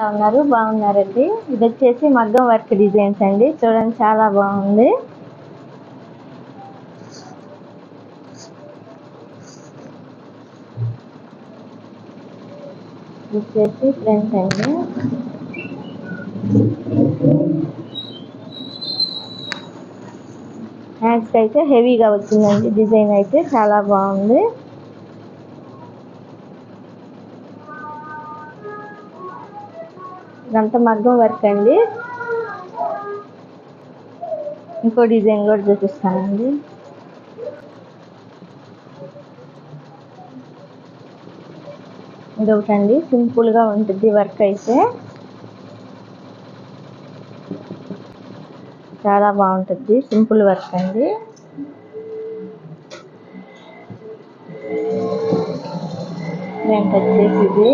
ఎలా ఉన్నారు బాగున్నారండి. ఇది వచ్చేసి మగ్గం వర్క్ డిజైన్స్ అండి. చూడండి చాలా బాగుంది. ఇది వచ్చేసి ఫ్రెండ్స్ అండి. హ్యాండ్స్కి అయితే హెవీగా వచ్చిందండి. డిజైన్ అయితే చాలా బాగుంది. ఇదంతా మగ్గం వర్క్ అండి. ఇంకో డిజైన్ కూడా చూపిస్తానండి. ఇదొకటండి సింపుల్గా ఉంటుంది వర్క్ అయితే. చాలా బాగుంటుంది సింపుల్ వర్క్ అండి. నేను ఇది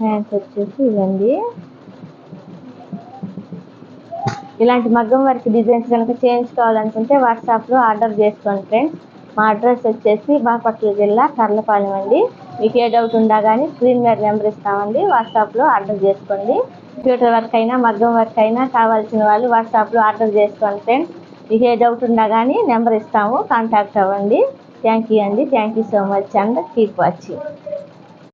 హ్యాండ్స్ వచ్చేసి ఇదండి ఇలాంటి మగ్గం వర్క్ డిజైన్స్ కనుక చేయించుకోవాలనుకుంటే వాట్సాప్లో ఆర్డర్ చేసుకోండి ఫ్రెండ్స్ మా అడ్రస్ వచ్చేసి బాపట్ల జిల్లా కర్లపాలెం అండి. మీకు ఏ డౌట్ ఉందా కానీ స్క్రీన్ మీద నెంబర్ ఇస్తామండి. వాట్సాప్లో ఆర్డర్ చేసుకోండి. కంప్యూటర్ వర్క్ అయినా మగ్గం వర్క్ అయినా కావాల్సిన వాళ్ళు వాట్సాప్లో ఆర్డర్ చేసుకోండి ఫ్రెండ్స్ మీకు ఏ డౌట్ ఉన్నా కానీ నెంబర్ ఇస్తాము. కాంటాక్ట్ అవ్వండి. థ్యాంక్ యూ అండి. Thank you so much and keep watching